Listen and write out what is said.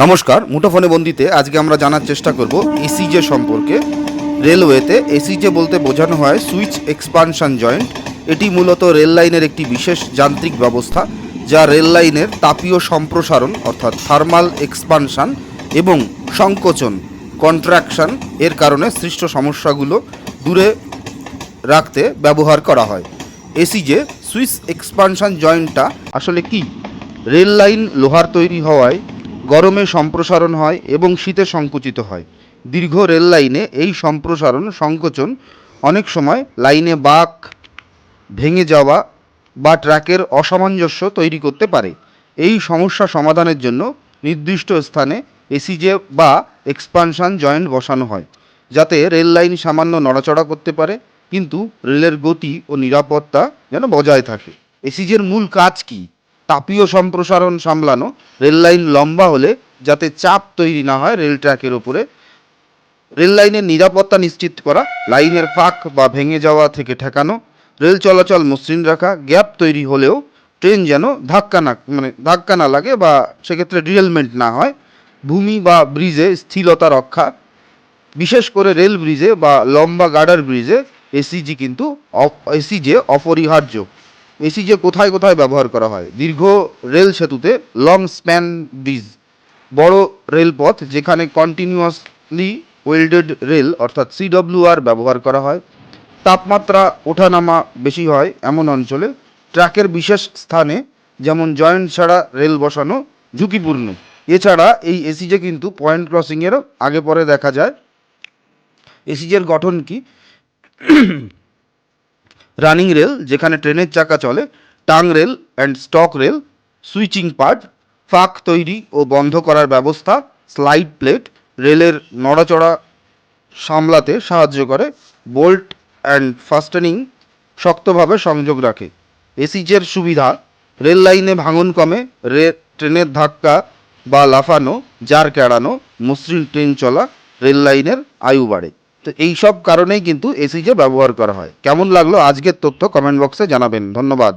নমস্কার, মুঠোফোনে বন্দিতে আজকে আমরা জানার চেষ্টা করব এসিজে সম্পর্কে। রেলওয়েতে এসিজে বলতে বোঝানো হয় সুইচ এক্সপানশন জয়েন্ট। এটি মূলত রেল লাইনের একটি বিশেষ যান্ত্রিক ব্যবস্থা, যা রেল লাইনের তাপীয় সম্প্রসারণ, অর্থাৎ থার্মাল এক্সপানশন এবং সংকোচন কন্ট্রাকশন এর কারণে সৃষ্ট সমস্যাগুলো দূরে রাখতে ব্যবহার করা হয়। এসিজে সুইস এক্সপানশন জয়েন্টটা আসলে কি? রেল লাইন লোহার তৈরি হওয়ায় গরমে সম্প্রসারণ হয় এবং শীতে সংকুচিত হয়। দীর্ঘ রেল লাইনে এই সম্প্রসারণ সংকোচন অনেক সময় লাইনে বাঁক ভেঙে যাওয়া বা ট্র্যাকের অসামঞ্জস্য তৈরি করতে পারে। এই সমস্যা সমাধানের জন্য নির্দিষ্ট স্থানে এসিজে বা এক্সপানশান জয়েন্ট বসানো হয়, যাতে রেল লাইন সামান্য নড়াচড়া করতে পারে, কিন্তু রেলের গতি ও নিরাপত্তা যেন বজায় থাকে। এসিজের মূল কাজ কি? তাপীয় সম্প্রসারণ সামলানো। রেল লাইন লম্বা হলে যাতে চাপ তৈরি না হয় রেল ট্র্যাকের ওপরে রেল লাইনের নিরাপত্তা নিশ্চিত করা, লাইনের ফাঁক বা ভেঙে যাওয়া থেকে ঠেকানো, রেল চলাচল মসৃণ রাখা, গ্যাপ তৈরি হলেও ট্রেন যেন ধাক্কা না মানে ধাক্কা না লাগে বা সেক্ষেত্রে ডিরেলমেন্ট না হয়। ভূমি বা ব্রিজে স্থিরতা রক্ষা, বিশেষ করে রেল ব্রিজে বা লম্বা গার্ডার ব্রিজে এসিজি কিন্তু এসিজে অপরিহার্য। এসিজে কোথায় কোথায় ব্যবহার করা হয়, দীর্ঘ রেল সেতুতে লং স্প্যান ব্রিজ বড় রেলপথ যেখানে কন্টিনিউয়াসলি ওয়েল্ডেড রেল অর্থাৎ সিডব্লিউআর ব্যবহার করা হয়। তাপমাত্রা ওঠানামা বেশি হয় এমন অঞ্চলে। ট্র্যাকের বিশেষ স্থানে যেমন জয়েন্ট ছাড়া রেল বসানো ঝুঁকিপূর্ণ। এছাড়া এই এসিজে কিন্তু পয়েন্ট ক্রসিংয়েরও আগে পরে দেখা যায়। এসিজের গঠন কি? রানিং রেল, যেখানে ট্রেনের চাকা চলে, tongue rail and stock rail, switching part, ফাঁক তৈরি ও বন্ধ করার ব্যবস্থা, স্লাইড প্লেট, রেলের নড়াচড়া সামলাতে সাহায্য করে, বোল্ট অ্যান্ড ফাস্টেনিং শক্তভাবে সংযোগ রাখে। এসিজের সুবিধা, রেল লাইনে ভাঙন কমে, রে, ট্রেনের ধাক্কা বা লাফানো, জার কেড়ানো, মসৃণ ট্রেন চলা রেল লাইনের আয়ু বাড়ে। তো এই সব কারণেই কিন্তু এসিজে ব্যবহার করা হয়। কেমন লাগল আজকের তথ্য কমেন্ট বক্সে জানাবেন। ধন্যবাদ।